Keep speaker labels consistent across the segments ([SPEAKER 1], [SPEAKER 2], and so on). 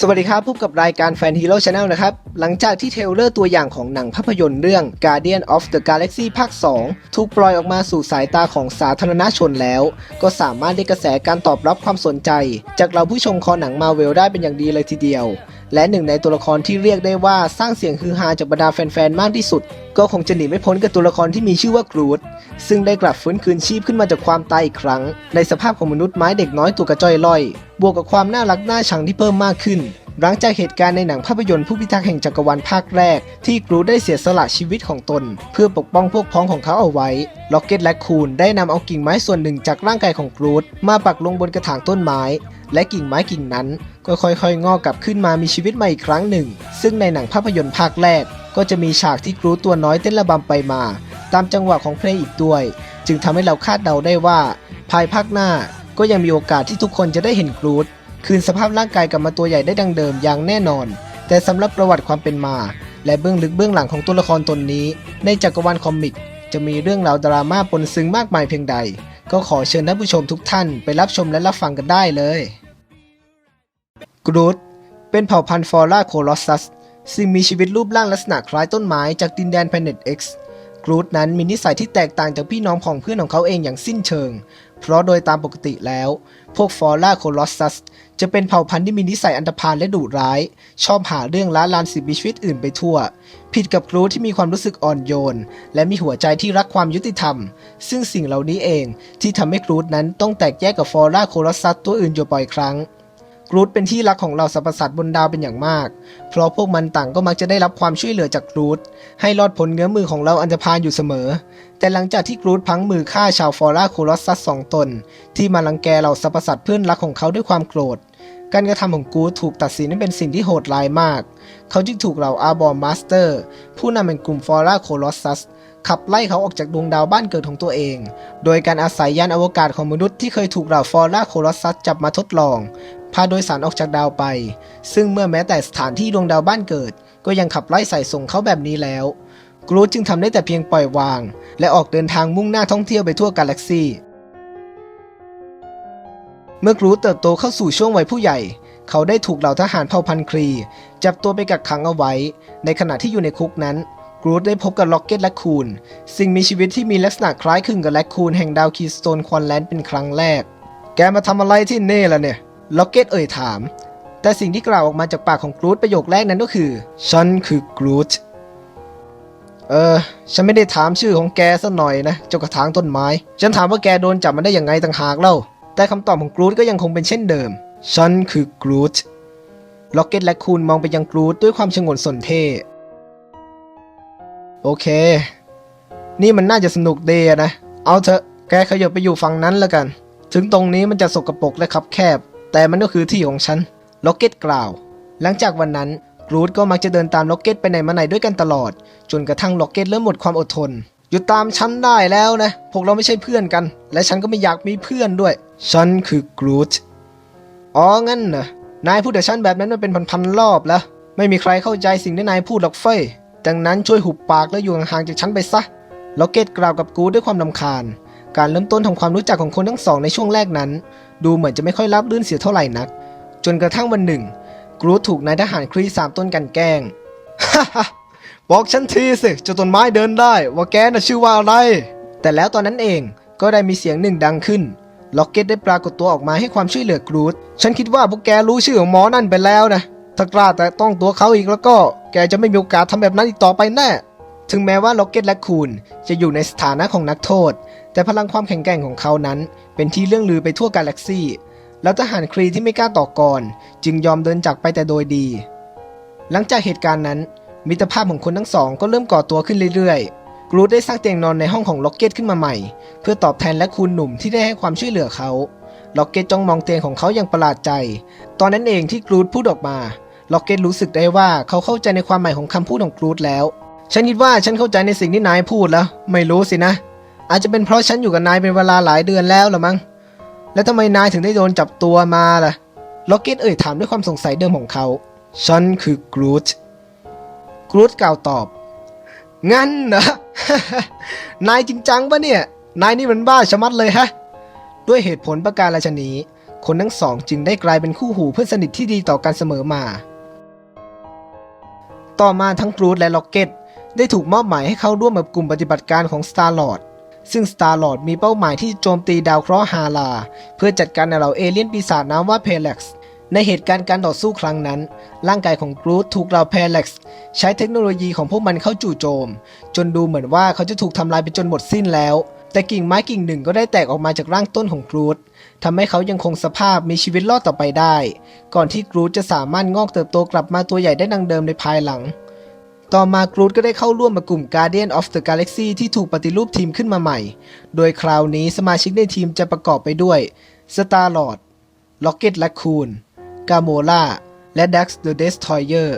[SPEAKER 1] สวัสดีครับ พบกับรายการแฟนฮีโร่ชาแนลนะครับ หลังจากที่เทเลอร์ตัวอย่างของหนังภาพยนตร์เรื่อง Guardian of the Galaxy ภาค 2 ถูกปล่อยออกมาสู่สายตาของสาธารณชนแล้ว ก็สามารถได้กระแสการตอบรับความสนใจ จากเราผู้ชมคอหนังมาเวลได้เป็นอย่างดีเลยทีเดียว และหนึ่งในตัวละครที่เรียกได้ว่าสร้างเสียงฮือฮาจากบรรดาแฟนๆ มากที่สุด ก็คงจะหนีไม่พ้นกับตัวละครที่มีชื่อว่ากรูด ซึ่งได้กลับฟื้นคืนชีพขึ้นมาจากความตายอีกครั้ง ในสภาพของมนุษย์ไม้เด็กน้อยตัวกระจ้อยล่อย บวกกับความน่ารักน่าชังที่เพิ่มมากขึ้น หลังจากเหตุการณ์ในหนังภาพยนตร์ผู้พิทักษ์แห่งจักรวาลภาคแรก ที่กรูได้เสียสละชีวิตของตน เพื่อปกป้องพวกพ้องของเขาเอาไว้ ล็อกเก็ตและคูนได้นำเอากิ่งไม้ส่วนหนึ่งจากร่างกายของกรูดมาปักลงบนกระถางต้นไม้ และกิ่งไม้กิ่งนั้น ก็ค่อยๆ งอกกลับขึ้นมามีชีวิตใหม่อีกครั้งหนึ่ง ซึ่งในหนังภาพยนตร์ภาคแรก ก็จะมีฉากที่กรูตัวน้อยเต้นระบำไปมา ตามจังหวะของเพลงอีกด้วย จึงทำให้เราคาดเดาได้ว่า ภายภาคหน้าก็ยังมีโอกาสที่ทุกคนจะได้เห็นกรูด คืนสภาพร่างกายกลับมาตัวใหญ่ได้ดังเดิมอย่างแน่นอน แต่สำหรับประวัติความเป็นมา และเบื้องลึกเบื้องหลังของตัวละครตนนี้ ในจักรวาลคอมิก จะมีเรื่องราวดราม่าปนซึ้งมากมายเพียงใด ก็ขอเชิญท่านผู้ชมทุกท่านไปรับชมและรับฟังกันได้เลยกรูดเป็นเผ่าพันธุ์ฟอร่าโคลอสซัสซึ่งมีชีวิตรูปร่างลักษณะคล้ายต้นไม้จากดินแดนแพเน็ต X กรูดนั้นมีนิสัยที่แตกต่างจากพี่น้องของเพื่อนของเขาเองอย่างสิ้นเชิง เพราะโดยตามปกติแล้ว พวกฟอร่าโคลอสซัสจะเป็นเผ่าพันธุ์ที่มีนิสัยอันธพาลและดุร้าย ชอบหาเรื่องล้าลานสิ่งมีชีวิตอื่นไปทั่ว ผิดกับกรูดที่มีความรู้สึกอ่อนโยน และมีหัวใจที่รักความยุติธรรม ซึ่งสิ่งเหล่านี้เองที่ทำให้กรูดนั้นต้องแตกแยกกับฟอร่าโคลอสซัสตัวอื่นอยู่บ่อยครั้ง กรูดเป็นที่รักของเหล่าสรรพสัตว์บนดาวเป็นอย่างมาก เพราะพวกมันต่างก็มักจะได้รับความช่วยเหลือจากกรูดให้รอดพ้นเงื้อมือของเราอันธพาลอยู่เสมอ แต่หลังจากที่กรูดพังมือฆ่าชาวฟอร่าโคลอสซัสสองตน ที่มาลังแกเหล่าสรรพสัตว์เพื่อนรักของเขาด้วยความโกรธ การกระทำของกูถูกตัดสินให้เป็นสิ่งที่โหดร้ายมาก เขาจึงถูกเหล่าอาร์บอร์มาสเตอร์ ผู้นำแห่งกลุ่มฟอร่าโคลอสซัสขับไล่เขาออกจากดวงดาวบ้านเกิดของตัวเอง โดยการอาศัยยานอวกาศของมนุษย์ที่เคยถูกเหล่าฟอร่าโคลอสซัสจับมาทดลอง พาโดยสารออกจากดาวไป ซึ่งเมื่อแม้แต่สถานที่ดวงดาวบ้านเกิด ก็ยังขับไล่ใส่ส่งเขาแบบนี้แล้ว กรูดจึงทำได้แต่เพียงปล่อยวาง และออกเดินทางมุ่งหน้าท่องเที่ยวไปทั่วกาแล็กซีเมื่อกรูดเติบโตเข้าสู่ช่วงวัยผู้ใหญ่ เขาได้ถูกเหล่าทหารเผ่าพันธุ์ครี จับตัวไปกักขังเอาไว้ ในขณะที่อยู่ในคุกนั้นกรูดได้พบกับล็อกเก็ตและคูนสิ่งมีชีวิตที่มีลักษณะคล้ายคลึงกับแลคคูนแห่งดาวคีสโตนควอนแลนด์เป็นครั้งแรก แกมาทำอะไรที่เน่ล่ะเนี่ย ล็อกเก็ตเอ่ยถาม แต่สิ่งที่กล่าวออกมาจากปากของกรูดประโยคแรกนั้นก็คือ ฉันคือกรูดเออ ฉันไม่ได้ถามชื่อของแกซะหน่อยนะเจ้ากระถางต้นไม้ ฉันถามว่าแกโดนจับมาได้ยังไงต่างหากเล่า แต่คำตอบของกรูดก็ยังคงเป็นเช่นเดิม ฉันคือกรูดล็อกเก็ตและคูนมองไปยังกรูดด้วยความชงนสนเท่ โอเค นี่มันน่าจะสนุกเดะนะ เอาเถอะ แกขยับไปอยู่ฝั่งนั้นแล้วกัน ถึงตรงนี้มันจะสกปรกและคับแคบ แต่มันก็คือที่ของฉันล็อกเก็ตกล่าว หลังจากวันนั้นกรูดก็มักจะเดินตามล็อกเก็ตไปไหนมาไหนด้วยกันตลอด จนกระทั่งล็อกเก็ตเริ่มหมดความอดทนหยุดตามฉันได้แล้วนะ พวกเราไม่ใช่เพื่อนกัน และฉันก็ไม่อยากมีเพื่อนด้วย ฉันคือกรูดอ๋องั้นเหรอนายพูดกับฉันแบบนั้นมาเป็นพันๆรอบแล้ว ไม่มีใครเข้าใจสิ่งที่นายพูดหรอกเฟยดังนั้นช่วยหุบปากแล้วอยู่ห่างๆจากฉันไปซะล็อกเก็ตกล่าวกับกูด้วยความลำคาญ การเริ่มต้นทำความรู้จักของคนทั้งสองในช่วงแรกนั้น ดูเหมือนจะไม่ค่อยรับรื่นเสียเท่าไหร่นัก จนกระทั่งวันหนึ่ง กรูถูกนายทหารครีสามต้นกันแกล้งฮ่าฮ่าบอกฉันทีสิเจ้าต้นไม้เดินได้ ว่าแกน่ะชื่อว่าอะไร แต่แล้วตอนนั้นเองก็ได้มีเสียงหนึ่งดังขึ้น ล็อกเก็ตได้ปรากฏตัวออกมาให้ความช่วยเหลือกรูดฉันคิดว่าพวกแกรู้ชื่อของหมอนั่นไปแล้วนะถ้ากล้าแต่ต้องตัวเขาอีกแล้วก็ แกจะไม่มีโอกาสทำแบบนั้นอีกต่อไปแน่ ถึงแม้ว่าล็อกเก็ตและคูนจะอยู่ในสถานะของนักโทษ แต่พลังความแข็งแกร่งของเขานั้น เป็นที่เรื่องลือไปทั่วกาแล็กซี่ แล้วทหารครีที่ไม่กล้าต่อกรจึงยอมเดินจากไปแต่โดยดี หลังจากเหตุการณ์นั้น มิตรภาพของคนทั้งสองก็เริ่มก่อตัวขึ้นเรื่อยๆ กรูดได้สร้างเตียงนอนในห้องของล็อกเก็ตขึ้นมาใหม่ เพื่อตอบแทนและคูณหนุ่มที่ได้ให้ความช่วยเหลือเขา ล็อกเก็ตจ้องมองเตียงของเขาอย่างประหลาดใจ ตอนนั้นเองที่กรูดพูดออกมา ล็อกเก็ตรู้สึกได้ว่าเขาเข้าใจในความหมายของคำพูดของกรูดแล้ว ฉันคิดว่าฉันเข้าใจในสิ่งที่นายพูดแล้ว ไม่รู้สินะ อาจจะเป็นเพราะฉันอยู่กับนายเป็นเวลาหลายเดือนแล้วหรือมั้ง แล้วทำไมนายถึงได้โดนจับตัวมาล่ะ ล็อกเก็ตเอ่ยถามด้วยความสงสัยเดิมของเขา ฉันคือกรูดกรูดกล่าวตอบ งั้นนะนายจริงจังปะเนี่ย นายนี่มันบ้าชะมัดเลยฮะ ด้วยเหตุผลประการราชนี้ คนทั้งสองจึงได้กลายเป็นคู่หูเพื่อนสนิทที่ดีต่อกันเสมอมา ต่อมาทั้งกรูดและล็อกเก็ต ได้ถูกมอบหมายให้เข้าร่วมกับกลุ่มปฏิบัติการของ Star-Lord ซึ่ง Star-Lord มีเป้าหมายที่จะโจมตีดาวเคราะห์ฮาลา เพื่อจัดการเหล่าเอเลี่ยนปีศาจนามว่าเพล็กซ์ในเหตุการณ์การต่อสู้ครั้งนั้น ร่างกายของกรูดถูกเหล่าเพล็กซ์ใช้เทคโนโลยีของพวกมันเข้าจู่โจม จนดูเหมือนว่าเขาจะถูกทำลายไปจนหมดสิ้นแล้ว แต่กิ่งไม้กิ่งหนึ่งก็ได้แตกออกมาจากร่างต้นของกรูดทำให้เขายังคงสภาพมีชีวิตรอดต่อไปได้ ก่อนที่กรูดจะสามารถงอกเติบโตกลับมาตัวใหญ่ได้ดังเดิมในภายหลัง ต่อมากรูดก็ได้เข้าร่วมกับกลุ่ม Guardian of the Galaxy ที่ถูกปฏิรูปทีมขึ้นมาใหม่ โดยคราวนี้สมาชิกในทีมจะประกอบไปด้วย Star-Lord Rocket Raccoon Gamora และ Dax the Destroyer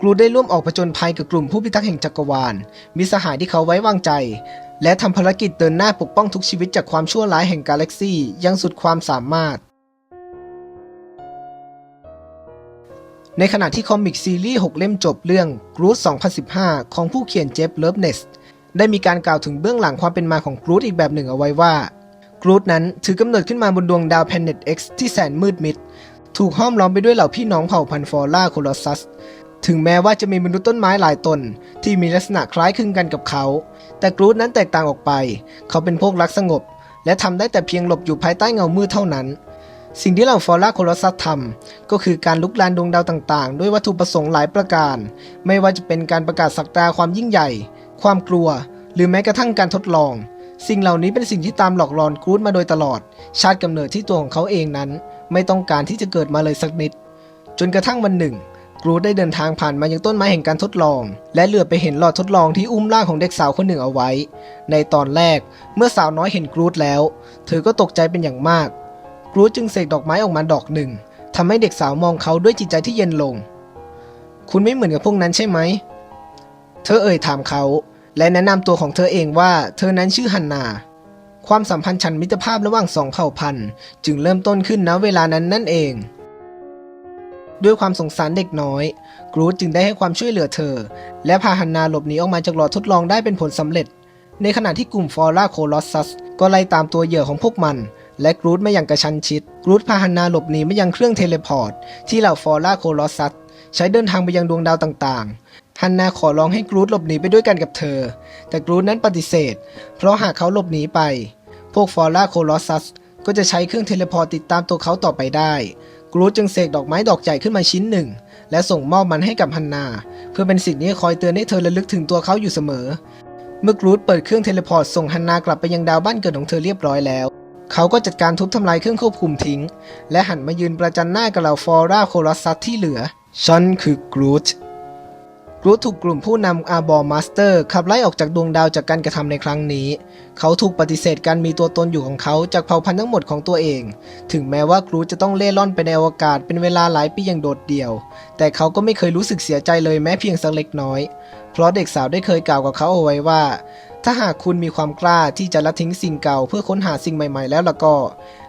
[SPEAKER 1] กรูดได้ร่วมออกผจญภัยกับกลุ่มผู้พิทักษ์แห่งจักรวาล มีสหายที่เขาไว้วางใจ และทำภารกิจเดินหน้าปกป้องทุกชีวิตจากความชั่วร้ายแห่งกาแล็กซี่ยังสุดความสามารถ ในขณะที่คอมิกซีรีส์ 6 เล่มจบเรื่อง Groot 2015 ของผู้เขียนเจฟเลิฟเนสได้มีการกล่าวถึงเบื้องหลังความเป็นมาของ Groot อีกแบบหนึ่งเอาไว้ว่า Groot นั้นถือกำเนิดขึ้นมาบนดวงดาว Planet X ที่แสนมืดมิด ถูกห้อมล้อมไปด้วยเหล่าพี่น้องเผ่าพันธุ์ฟอร่าโคลอสซัส ถึงแม้ว่าจะมีมนุษย์ต้นไม้หลายตน ที่มีลักษณะคล้ายคลึงกันกับเขา แต่กรูดนั้นแตกต่างออกไป เขาเป็นพวกรักสงบ และทำได้แต่เพียงหลบอยู่ภายใต้เงามืดเท่านั้น สิ่งที่เหล่าฟอร่าโคลอสซัสทำก็คือการลุกลานดวงดาวต่างๆ ด้วยวัตถุประสงค์หลายประการ ไม่ว่าจะเป็นการประกาศสักดาความยิ่งใหญ่ ความกลัว หรือแม้กระทั่งการทดลอง สิ่งเหล่านี้เป็นสิ่งที่ตามหลอกหลอนกรูดมาโดยตลอด ชาติกำเนิดที่ตัวของเขาเองนั้น ไม่ต้องการที่จะเกิดมาเลยสักนิด จนกระทั่งวันหนึ่งกรูดได้เดินทางผ่านมายังต้นไม้แห่งการทดลอง และเหลือไปเห็นหลอดทดลองที่อุ้มร่างของเด็กสาวคนหนึ่งเอาไว้ ในตอนแรกเมื่อสาวน้อยเห็นกรูดแล้ว เธอก็ตกใจเป็นอย่างมาก กรูจึงเสกดอกไม้ออกมาดอกหนึ่งทำให้เด็กสาวมองเขาด้วยจิตใจที่เย็นลง คุณไม่เหมือนกับพวกนั้นใช่ไหม เธอเอ่ยถามเขา และแนะนำตัวของเธอเองว่า เธอนั้นชื่อฮันนา ความสัมพันธ์ฉันมิตรภาพระหว่างสองเผ่าพันธุ์ จึงเริ่มต้นขึ้นณเวลานั้นนั่นเอง ด้วยความสงสารเด็กน้อย กรูดจึงได้ให้ความช่วยเหลือเธอ และพาฮันนาหลบหนีออกมาจากหลอดทดลองได้เป็นผลสำเร็จ ในขณะที่กลุ่มฟอร่าโคลอสซัสก็ไล่ตามตัวเหยื่อของพวกมัน และกรูดมาอย่างกระชั้นชิด กรูดพาฮันนาหลบหนีมายังเครื่องเทเลพอร์ต ที่เหล่าฟอร่าโคลอสซัสใช้เดินทางไปยังดวงดาวต่างๆ ฮันนาขอร้องให้กรูดหลบหนีไปด้วยกันกับเธอ แต่กรูดนั้นปฏิเสธ เพราะหากเขาหลบหนีไป พวกฟอร่าโคลอสซัสก็จะใช้เครื่องเทเลพอร์ตติดตามตัวเขาต่อไปได้ กรูดจึงเสกดอกไม้ดอกใหญ่ขึ้นมาชิ้นหนึ่ง และส่งมอบมันให้กับฮันนา เพื่อเป็นสิ่งที่คอยเตือนให้เธอระลึกถึงตัวเขาอยู่เสมอ เมื่อกรูดเปิดเครื่องเทเลพอร์ตส่งฮันนากลับไปยังดาวบ้านเกิดของเธอเรียบร้อยแล้ว เขาก็จัดการทุบทำลายเครื่องควบคุมทิ้ง และหันมายืนประจันหน้ากับเหล่าฟอร่าโคลอสซัสที่เหลือ ฉันคือกรูดกรูดถูกกลุ่มผู้นำอาบอร์มาสเตอร์ขับไล่ออกจากดวงดาวจากการกระทำในครั้งนี้ เขาถูกปฏิเสธการมีตัวตนอยู่ของเขาจากเผ่าพันธุ์ทั้งหมดของตัวเอง ถึงแม้ว่ากรูดจะต้องเล่ร่อนไปในอวกาศเป็นเวลาหลายปีอย่างโดดเดี่ยว แต่เขาก็ไม่เคยรู้สึกเสียใจเลยแม้เพียงสักเล็กน้อย เพราะเด็กสาวได้เคยกล่าวกับเขาเอาไว้ว่า ถ้าหากคุณมีความกล้าที่จะละทิ้งสิ่งเก่าเพื่อค้นหาสิ่งใหม่ ๆ แล้วล่ะก็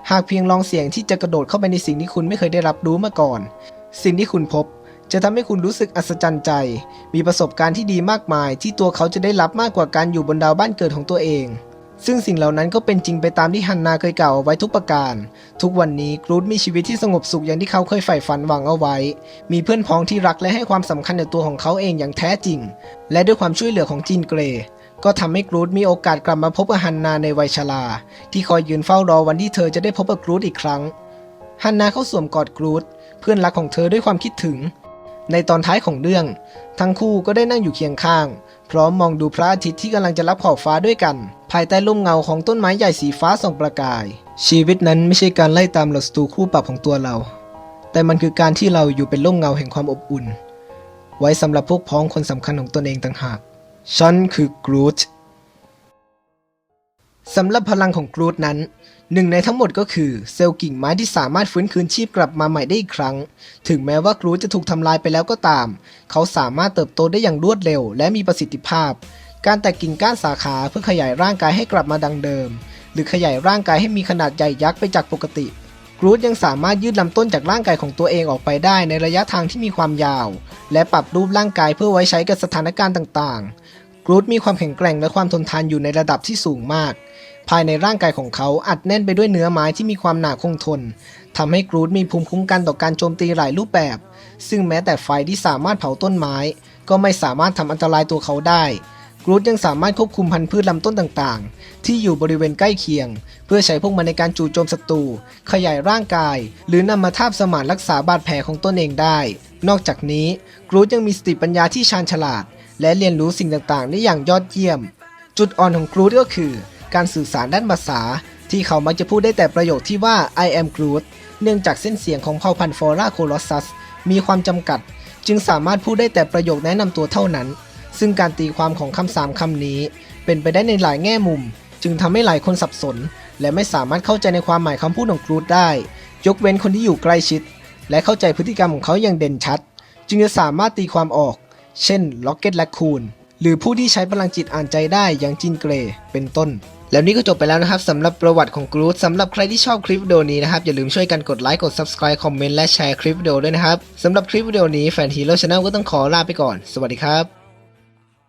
[SPEAKER 1] หากเพียงลองเสี่ยงที่จะกระโดดเข้าไปในสิ่งที่คุณไม่เคยได้รับรู้มาก่อน สิ่งที่คุณพบจะทำให้คุณรู้สึกอัศจรรย์ใจ มีประสบการณ์ที่ดีมากมาย ที่ตัวเขาจะได้รับมากกว่าการอยู่บนดาวบ้านเกิดของตัวเอง ซึ่งสิ่งเหล่านั้นก็เป็นจริงไปตามที่ฮันนาเคยกล่าวเอาไว้ทุกประการ ทุกวันนี้กรูดมีชีวิตที่สงบสุขอย่างที่เขาเคยใฝ่ฝันหวังเอาไว้ มีเพื่อนพ้องที่รักและให้ความสำคัญในตัวของเขาเองอย่างแท้จริง และด้วยความช่วยเหลือของจีนเกรย์ ก็ทำให้กรูดมีโอกาสกลับมาพบกับฮันนาในวัยชรา ที่คอยยืนเฝ้ารอวันที่เธอจะได้พบกับกรูดอีกครั้ง ฮันนาเข้าสวมกอดกรูดเพื่อนรักของเธอด้วยความคิดถึง ในตอนท้ายของเรื่อง ทั้งคู่ก็ได้นั่งอยู่เคียงข้าง พร้อมมองดูพระอาทิตย์ที่กำลังจะรับขอบฟ้าด้วยกัน ภายใต้ร่มเงาของต้นไม้ใหญ่สีฟ้าส่องประกาย ชีวิตนั้นไม่ใช่การไล่ตามหล่าศัตรูคู่ปรับของตัวเรา แต่มันคือการที่เราอยู่เป็นร่มเงาแห่งความอบอุ่น ไว้สำหรับพวกพ้องคนสำคัญของตนเองต่างหาก ฉันคือกรูทสำหรับพลังของกรูดนั้น หนึ่งในทั้งหมดก็คือเซลล์กิ่งไม้ที่สามารถฟื้นคืนชีพกลับมาใหม่ได้อีกครั้ง ถึงแม้ว่ากรูดจะถูกทำลายไปแล้วก็ตาม เขาสามารถเติบโตได้อย่างรวดเร็ว และมีประสิทธิภาพ การแตกกิ่งก้านสาขาเพื่อขยายร่างกายให้กลับมาดังเดิม หรือขยายร่างกายให้มีขนาดใหญ่ยักษ์ไปจากปกติกรูดยังสามารถยืดลำต้นจากร่างกายของตัวเองออกไปได้ในระยะทางที่มีความยาว และปรับรูปร่างกายเพื่อไว้ใช้กับสถานการณ์ต่างๆ รูดมีความแข็งแกร่งและความทนทานอยู่ในระดับที่สูงมาก ภายในร่างกายของเขาอัดแน่นไปด้วยเนื้อไม้ที่มีความหนาคงทนทำให้กรูดมีภูมิคุ้มกันต่อการโจมตีหลายรูปแบบ ซึ่งแม้แต่ไฟที่สามารถเผาต้นไม้ ก็ไม่สามารถทำอันตรายตัวเขาได้กรูดยังสามารถควบคุมพันธุ์พืชลำต้นต่างๆ ที่อยู่บริเวณใกล้เคียง เพื่อใช้พวกมันในการจู่โจมศัตรูขยายร่างกาย หรือนำมาทาบสมานรักษาบาดแผลของตนเองได้ นอกจากนี้กรูดยังมีสติปัญญาที่ชาญฉลาด และเรียนรู้สิ่งต่างๆ ได้อย่างยอดเยี่ยม จุดอ่อนของกรูดก็คือ การสื่อสารด้านภาษา ที่เขามักจะพูดได้แต่ประโยคที่ว่า I am Groot เนื่องจากเส้นเสียงของเผ่าพันธุ์ฟอราโคลอสซัสมีความจำกัด จึงสามารถพูดได้แต่ประโยคแนะนำตัวเท่านั้น ซึ่งการตีความของคำสามคำนี้ เป็นไปได้ในหลายแง่มุม จึงทำให้หลายคนสับสน และไม่สามารถเข้าใจในความหมายคำพูดของกรูดได้ ยกเว้นคนที่อยู่ใกล้ชิด และเข้าใจพฤติกรรมของเขาอย่างเด่นชัด จึงจะสามารถตีความออก เช่นล็อกเก็ตและคูนหรือผู้ที่ใช้พลังจิตอ่านใจได้อย่างจินเกรเป็นต้น แล้วนี่ก็จบไปแล้วนะครับสำหรับประวัติของกรูดสำหรับใครที่ชอบคลิปวิดีโอนี้นะครับ อย่าลืมช่วยกันกดไลค์กด subscribe คอมเมนต์และแชร์คลิปวิดีโอด้วยนะครับสำหรับคลิปวิดีโอนี้แฟนฮีโร่ชาแนลก็ต้องขอลาไปก่อน สวัสดีครับ